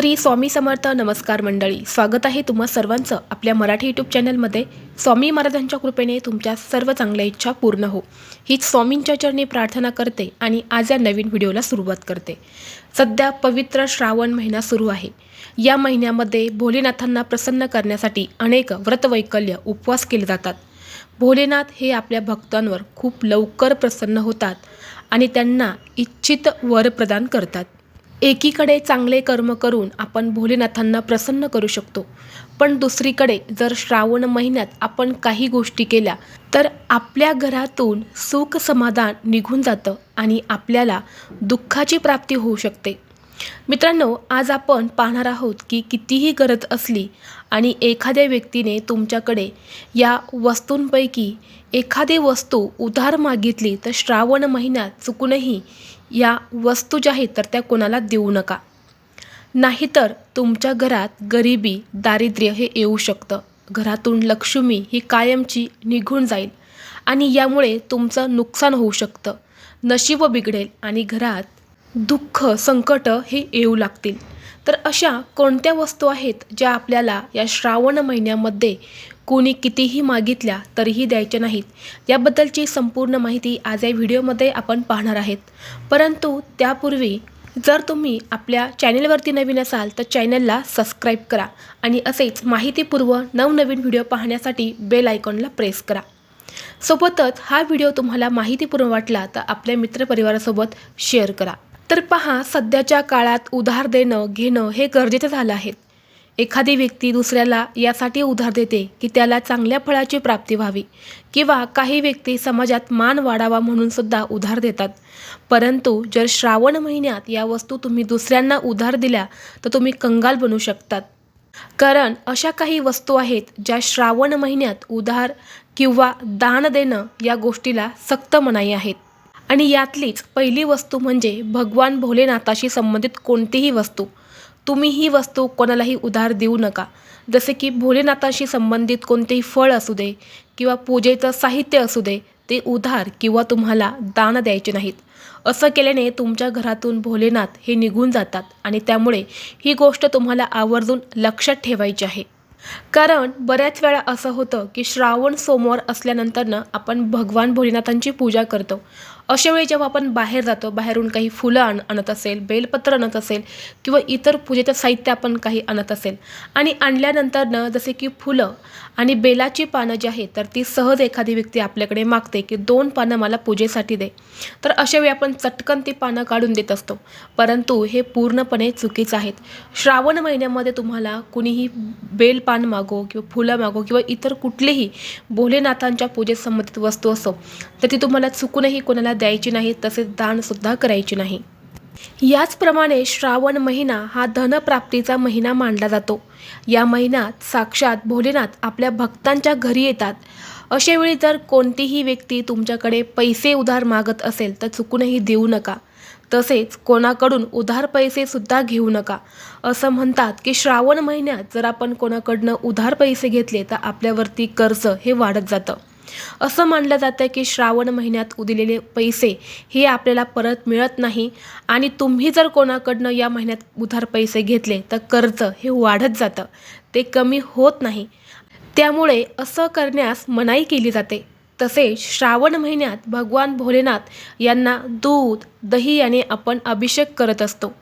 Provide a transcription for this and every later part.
श्री स्वामी समर्थ नमस्कार मंडळी. स्वागत आहे तुम्हा सर्वांचं आपल्या मराठी यूट्यूब चॅनलमध्ये. स्वामी महाराजांच्या कृपेने तुमच्या सर्व चांगल्या इच्छा पूर्ण हो. हीच स्वामींच्या चरणी प्रार्थना करते आणि आज या नवीन व्हिडिओला सुरुवात करते. सध्या पवित्र श्रावण महिना सुरू आहे. या महिन्यामध्ये भोलेनाथांना प्रसन्न करण्यासाठी अनेक व्रतवैकल्य उपवास केले जातात. भोलेनाथ हे आपल्या भक्तांवर खूप लवकर प्रसन्न होतात आणि त्यांना इच्छित वर प्रदान करतात. एकीकडे चांगले कर्म करून आपण भोलेनाथांना प्रसन्न करू शकतो. पण दुसरीकडे जर श्रावण महिन्यात आपण काही गोष्टी केल्या तर आपल्या घरातून सुख समाधान निघून जातं आणि आपल्याला दुःखाची प्राप्ती होऊ शकते. मित्रांनो आज आपण पाहणार आहोत की कितीही गरज असली आणि एखाद्या व्यक्तीने तुमच्याकडे या वस्तूंपैकी एखादी वस्तू उधार मागितली तर श्रावण महिन्यात चुकूनही या वस्तू ज्या आहेत तर त्या कोणाला देऊ नका. नाहीतर तुमच्या घरात गरिबी दारिद्र्य हे येऊ शकतं. घरातून लक्ष्मी ही कायमची निघून जाईल आणि यामुळे तुमचं नुकसान होऊ शकतं. नशीब बिघडेल आणि घरात दुःख संकट हे येऊ लागतील. तर अशा कोणत्या वस्तू आहेत ज्या आपल्याला या श्रावण महिन्यामध्ये कोणी कितीही मागितल्या तरीही द्यायच्या नाहीत? याबद्दलची संपूर्ण माहिती आज या व्हिडिओमध्ये आपण पाहणार आहेत. परंतु त्यापूर्वी जर तुम्ही आपल्या चॅनेलवरती नवीन असाल तर चॅनलला सबस्क्राईब करा आणि असेच माहितीपूर्व नवनवीन व्हिडिओ पाहण्यासाठी बेल आयकॉनला प्रेस करा. सोबतच हा व्हिडिओ तुम्हाला माहितीपूर्ण वाटला तर आपल्या मित्रपरिवारासोबत शेअर करा. तर पहा सध्याच्या काळात उधार देणं घेणं हे गरजेचं झालं आहे. एखादी व्यक्ती दुसऱ्याला यासाठी उधार देते की त्याला चांगल्या फळाची प्राप्ती व्हावी किंवा काही व्यक्ती समाजात मान वाढावा म्हणून सुद्धा उधार देतात. परंतु जर श्रावण महिन्यात या वस्तू तुम्ही दुसऱ्यांना उधार दिल्या तर तुम्ही कंगाल बनू शकतात. कारण अशा काही वस्तू आहेत ज्या श्रावण महिन्यात उधार किंवा दान देणं या गोष्टीला सक्त मनाई आहेत. आणि यातलीच पहिली वस्तू म्हणजे भगवान भोलेनाथाशी संबंधित कोणतीही वस्तू. तुम्ही ही वस्तू कोणालाही उधार देऊ नका. जसे की भोलेनाथाशी संबंधित कोणतेही फळ असू दे किंवा पूजेचं साहित्य असू दे ते उधार किंवा तुम्हाला दान द्यायचे नाहीत. असं केल्याने तुमच्या घरातून भोलेनाथ हे निघून जातात आणि त्यामुळे ही गोष्ट तुम्हाला आवर्जून लक्षात ठेवायची आहे. कारण बऱ्याच वेळा असं होतं की श्रावण सोमवार असल्यानंतरनं आपण भगवान भोलेनाथांची पूजा करतो. अशा वेळी जेव्हा आपण बाहेर जातो बाहेरून काही फुलं आण आणत असेल बेलपत्र आणत असेल किंवा इतर पूजेचं साहित्य आपण काही आणत असेल आणि आणल्यानंतरनं जसे की फुलं आणि बेलाची पानं जी आहेत तर ती सहज एखादी व्यक्ती आपल्याकडे मागते की दोन पानं मला पूजेसाठी दे. तर अशावेळी आपण चटकन ती पानं काढून देत असतो. परंतु हे पूर्णपणे चुकीचं आहेत श्रावण महिन्यामध्ये तुम्हाला कुणीही बेलपान मागो किंवा फुलं मागो किंवा इतर कुठलीही भोलेनाथांच्या पूजेत संबंधित वस्तू असो तर ती तुम्हाला चुकूनही कोणाला द्यायची नाही तसेच दानसुद्धा करायची नाही. याचप्रमाणे श्रावण महिना हा धनप्राप्तीचा महिना मानला जातो. या महिन्यात साक्षात भोलेनाथ आपल्या भक्तांच्या घरी येतात. अशावेळी जर कोणतीही व्यक्ती तुमच्याकडे पैसे उधार मागत असेल तर चुकूनही देऊ नका. तसेच कोणाकडून उधार पैसेसुद्धा घेऊ नका. असं म्हणतात की श्रावण महिन्यात जर आपण कोणाकडनं उधार पैसे घेतले तर आपल्यावरती कर्ज हे वाढत जातं. असं मानलं जातं की श्रावण महिन्यात उदिलेले पैसे हे आपल्याला परत मिळत नाही. आणि तुम्ही जर कोणाकडनं या महिन्यात उधार पैसे घेतले तर कर्ज हे वाढत जातं. ते कमी होत नाही. त्यामुळे असं करण्यास मनाई केली जाते. तसेच श्रावण महिन्यात भगवान भोलेनाथ यांना दूध दही याने आपण अभिषेक करत असतो.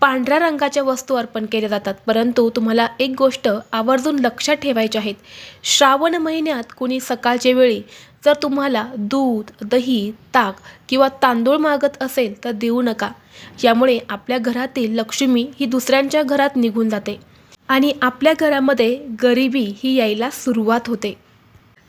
पांढऱ्या रंगाच्या वस्तू अर्पण केल्या जातात. परंतु तुम्हाला एक गोष्ट आवर्जून लक्षात ठेवायची आहेत श्रावण महिन्यात कुणी सकाळच्या वेळी जर तुम्हाला दूध दही ताक किंवा तांदूळ मागत असेल तर देऊ नका. यामुळे आपल्या घरातील लक्ष्मी ही दुसऱ्यांच्या घरात निघून जाते आणि आपल्या घरामध्ये गरिबी ही यायला सुरुवात होते.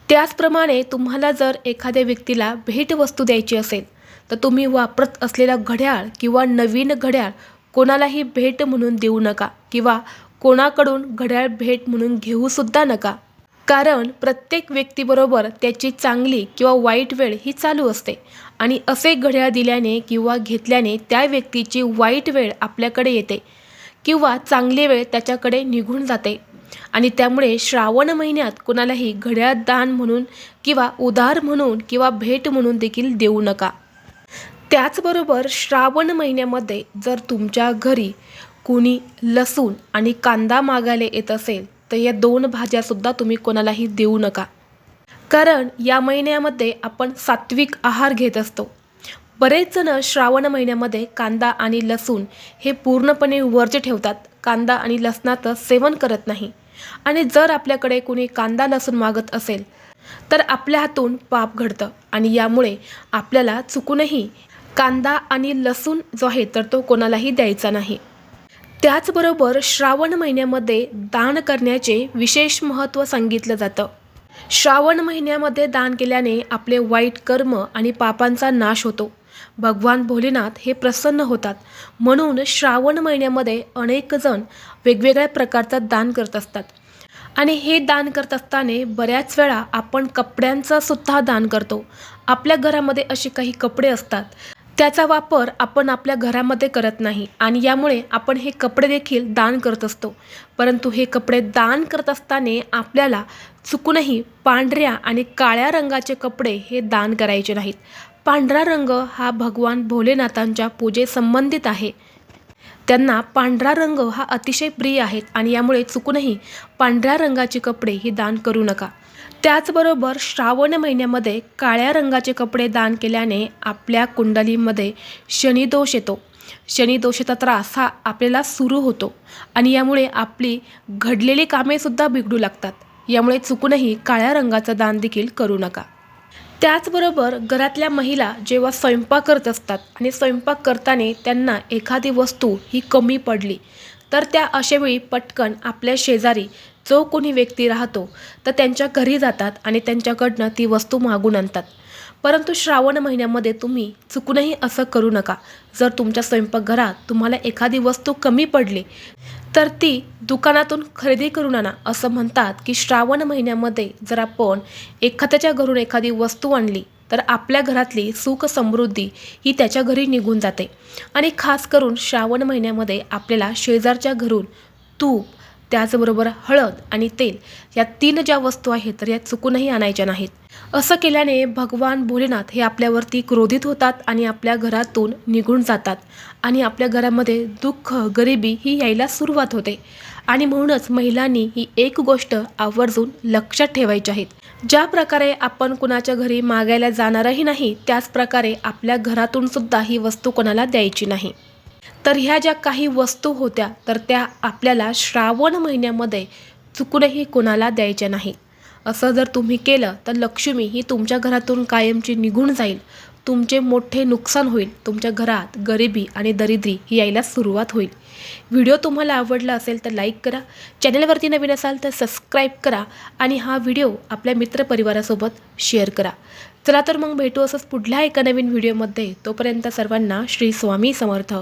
त्याचप्रमाणे तुम्हाला जर एखाद्या व्यक्तीला भेटवस्तू द्यायची असेल तर तुम्ही वापरत असलेला घड्याळ किंवा नवीन घड्याळ कोणालाही भेट म्हणून देऊ नका किंवा कोणाकडून घड्याळ भेट म्हणून घेऊसुद्धा नका. कारण प्रत्येक व्यक्तीबरोबर त्याची चांगली किंवा वाईट वेळ ही चालू असते. आणि असे घड्याळ दिल्याने किंवा घेतल्याने त्या व्यक्तीची वाईट वेळ आपल्याकडे येते किंवा चांगली वेळ त्याच्याकडे निघून जाते. आणि त्यामुळे श्रावण महिन्यात कोणालाही घड्याळ दान म्हणून किंवा उदार म्हणून किंवा भेट म्हणून देखील देऊ नका. त्याचबरोबर श्रावण महिन्यामध्ये जर तुमच्या घरी कुणी लसूण आणि कांदा मागायला येत असेल तर या दोन भाज्यासुद्धा तुम्ही कोणालाही देऊ नका. कारण या महिन्यामध्ये आपण सात्विक आहार घेत असतो. बरेच जण श्रावण महिन्यामध्ये कांदा आणि लसूण हे पूर्णपणे वर्ज ठेवतात. कांदा आणि लसणाचं सेवन करत नाही. आणि जर आपल्याकडे कोणी कांदा लसूण मागत असेल तर आपल्या हातून पाप घडतं. आणि यामुळे आपल्याला चुकूनही कांदा आणि लसूण जो आहे तर तो कोणालाही द्यायचा नाही. त्याचबरोबर श्रावण महिन्यामध्ये दान करण्याचे विशेष महत्त्व सांगितलं जातं. श्रावण महिन्यामध्ये दान केल्याने आपले वाईट कर्म आणि पापांचा नाश होतो. भगवान भोलेनाथ हे प्रसन्न होतात. म्हणून श्रावण महिन्यामध्ये अनेक जण वेगवेगळ्या प्रकारचं दान करत असतात. आणि हे दान करत असताना बऱ्याच वेळा आपण कपड्यांचं सुद्धा दान करतो. आपल्या घरामध्ये असे काही कपडे असतात. त्याचा वापर आपण आपल्या घरामध्ये करत नाही आणि यामुळे आपण हे कपडे देखील दान करत असतो. परंतु हे कपडे दान करत असताना आपल्याला चुकूनही पांढऱ्या आणि काळ्या रंगाचे कपडे हे दान करायचे नाहीत. पांढरा रंग हा भगवान भोलेनाथांच्या पूजेसंबंधित आहे. त्यांना पांढरा रंग हा अतिशय प्रिय आहे आणि यामुळे चुकूनही पांढऱ्या रंगाचे कपडे ही दान करू नका. त्याचबरोबर श्रावण महिन्यामध्ये काळ्या रंगाचे कपडे दान केल्याने आपल्या कुंडलीमध्ये शनिदोष येतो. शनिदोषाचा त्रास हा आपल्याला सुरू होतो आणि यामुळे आपली घडलेली कामेसुद्धा बिघडू लागतात. यामुळे चुकूनही काळ्या रंगाचं दान देखील करू नका. त्याचबरोबर घरातल्या महिला जेव्हा स्वयंपाक करत असतात आणि स्वयंपाक करताना त्यांना एखादी वस्तू ही कमी पडली तर त्या अशावेळी पटकन आपल्या शेजारी जो कोणी व्यक्ती राहतो तर त्यांच्या घरी जातात आणि त्यांच्याकडनं ती वस्तू मागून आणतात. परंतु श्रावण महिन्यामध्ये तुम्ही चुकूनही असं करू नका. जर तुमच्या स्वयंपाकघरात तुम्हाला एखादी वस्तू कमी पडली तर ती दुकानातून खरेदी करून आणा. असं म्हणतात की श्रावण महिन्यामध्ये जर आपण एखाद्याच्या घरून एखादी वस्तू आणली तर आपल्या घरातली सुख समृद्धी ही त्याच्या घरी निघून जाते. आणि खास करून श्रावण महिन्यामध्ये आपल्याला शेजारच्या घरून तूप त्याचबरोबर हळद आणि तेल या तीन ज्या वस्तू आहेत तर या चुकूनही आणायच्या नाहीत. असं केल्याने भगवान भोलेनाथ हे आपल्यावरती क्रोधित होतात आणि आपल्या घरातून निघून जातात आणि आपल्या घरामध्ये दुःख गरिबी ही यायला सुरुवात होते. आणि म्हणूनच महिलांनी ही एक गोष्ट आवर्जून लक्षात ठेवायची आहेत ज्या प्रकारे आपण कुणाच्या घरी मागायला जाणारही नाही त्याच प्रकारे आपल्या घरातून सुद्धा ही वस्तू कोणाला द्यायची नाही. तर ह्या ज्या काही वस्तू होत्या तर त्या आपल्याला श्रावण महिन्यामध्ये चुकूनही कोणाला द्यायच्या नाही. असं जर तुम्ही केलं तर लक्ष्मी ही तुमच्या घरातून कायमची निघून जाईल. तुमचे मोठे नुकसान होईल. तुमच्या घरात गरिबी आणि दरिद्री ही यायला सुरुवात होईल. व्हिडिओ तुम्हाला आवडला असेल तर लाईक करा. चॅनलवरती नवीन असाल तर सबस्क्राईब करा आणि हा व्हिडिओ आपल्या मित्रपरिवारासोबत शेअर करा. चला तर मग भेटू असंच पुढल्या एका नवीन व्हिडिओमध्ये. तोपर्यंत सर्वांना श्री स्वामी समर्थ.